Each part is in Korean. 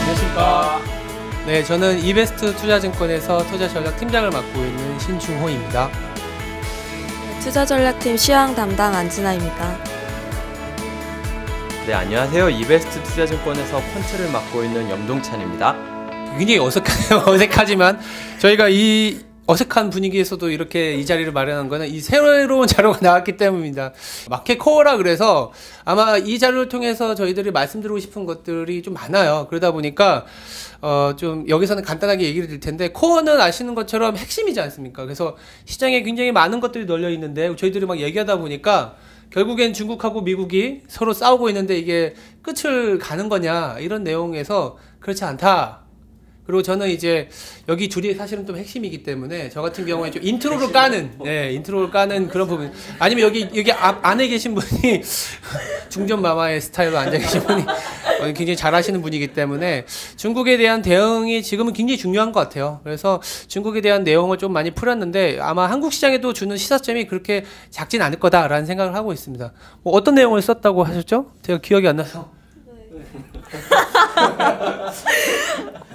안녕하십니까. 네, 저는 이베스트 투자증권에서 투자 전략 팀장을 맡고 있는 신중호입니다. 투자 전략팀 시황 담당 안진아입니다. 네, 안녕하세요. 이베스트 투자증권에서 펀트를 맡고 있는 염동찬입니다. 굉장히 어색하네요. 어색하지만 저희가 이 어색한 분위기에서도 이렇게 이 자리를 마련한 거는 이 새로운 자료가 나왔기 때문입니다. 마켓 코어라 그래서 아마 이 자료를 통해서 저희들이 말씀드리고 싶은 것들이 좀 많아요. 그러다 보니까 어 좀 여기서는 간단하게 얘기를 드릴 텐데 코어는 아시는 것처럼 핵심이지 않습니까? 그래서 시장에 굉장히 많은 것들이 널려 있는데 저희들이 막 얘기하다 보니까 결국엔 중국하고 미국이 서로 싸우고 있는데 이게 끝을 가는 거냐 이런 내용에서 그렇지 않다. 그리고 저는 이제 여기 둘이 사실은 좀 핵심이기 때문에 저 같은 경우에 좀 인트로를 까는, 네, 인트로를 까는 그런 부분. 아니면 여기, 여기 앞, 안에 계신 분이 중전 마마의 스타일로 앉아 계신 분이 어, 굉장히 잘 하시는 분이기 때문에 중국에 대한 대응이 지금은 굉장히 중요한 것 같아요. 그래서 중국에 대한 내용을 좀 많이 풀었는데 아마 한국 시장에도 주는 시사점이 그렇게 작진 않을 거다라는 생각을 하고 있습니다. 뭐 어떤 내용을 썼다고 하셨죠? 제가 기억이 안 나서.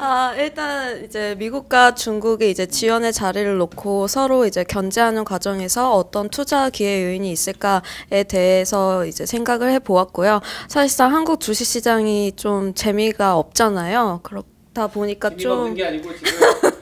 아, 일단 이제 미국과 중국이 이제 지원의 자리를 놓고 서로 이제 견제하는 과정에서 어떤 투자 기회 요인이 있을까에 대해서 이제 생각을 해 보았고요. 사실상 한국 주식 시장이 좀 재미가 없잖아요. 그렇다 보니까 좀게 아니고 지금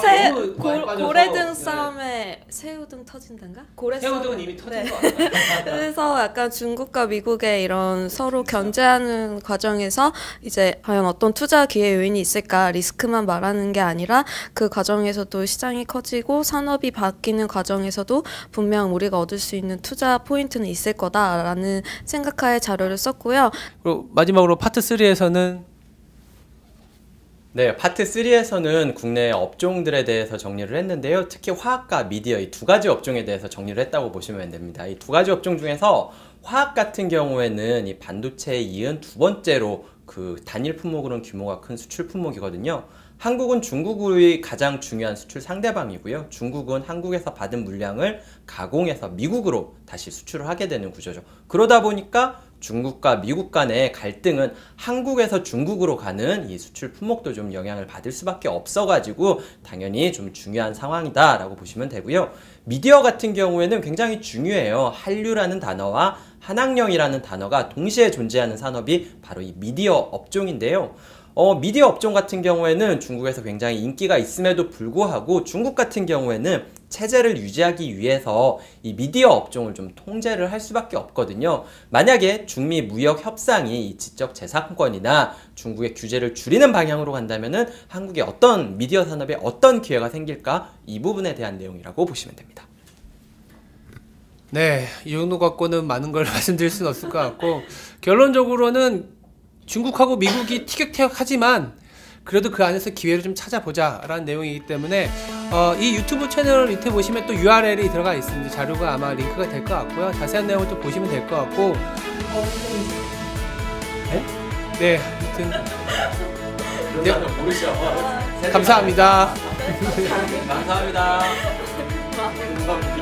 새, 고, 고래등 네. 싸움에 새우등 터진단가? 고래 새우등은. 이미 터진 네. 것 같아요. 그래서 약간 중국과 미국의 이런 서로 견제하는 과정에서 이제 과연 어떤 투자 기회 요인이 있을까 리스크만 말하는 게 아니라 그 과정에서도 시장이 커지고 산업이 바뀌는 과정에서도 분명 우리가 얻을 수 있는 투자 포인트는 있을 거다라는 생각하에 자료를 썼고요. 그리고 마지막으로 파트 3에서는 네, 파트 3에서는 국내 업종들에 대해서 정리를 했는데요. 특히 화학과 미디어 이 두 가지 업종에 대해서 정리를 했다고 보시면 됩니다. 이 두 가지 업종 중에서 화학 같은 경우에는 이 반도체에 이은 두 번째로 그 단일 품목으로는 규모가 큰 수출 품목이거든요. 한국은 중국의 가장 중요한 수출 상대방이고요. 중국은 한국에서 받은 물량을 가공해서 미국으로 다시 수출을 하게 되는 구조죠. 그러다 보니까 중국과 미국 간의 갈등은 한국에서 중국으로 가는 이 수출 품목도 좀 영향을 받을 수밖에 없어가지고 당연히 좀 중요한 상황이다라고 보시면 되고요. 미디어 같은 경우에는 굉장히 중요해요. 한류라는 단어와 한학령이라는 단어가 동시에 존재하는 산업이 바로 이 미디어 업종인데요. 어, 미디어 업종 같은 경우에는 중국에서 굉장히 인기가 있음에도 불구하고 중국 같은 경우에는 체제를 유지하기 위해서 이 미디어 업종을 좀 통제를 할 수밖에 없거든요. 만약에 중미 무역 협상이 이 지적 재산권이나 중국의 규제를 줄이는 방향으로 간다면은 한국의 어떤 미디어 산업에 어떤 기회가 생길까 이 부분에 대한 내용이라고 보시면 됩니다. 네, 이 정도 갖고는 많은 걸 말씀드릴 수는 없을 것 같고 결론적으로는 중국하고 미국이 티격태격하지만 그래도 그 안에서 기회를 좀 찾아보자라는 내용이기 때문에 어, 이 유튜브 채널 밑에 보시면 또 URL이 들어가 있습니다. 자료가 아마 링크가 될 것 같고요. 자세한 내용을 또 보시면 될 것 같고 네? 네, 아무튼 네, 감사합니다. 감사합니다.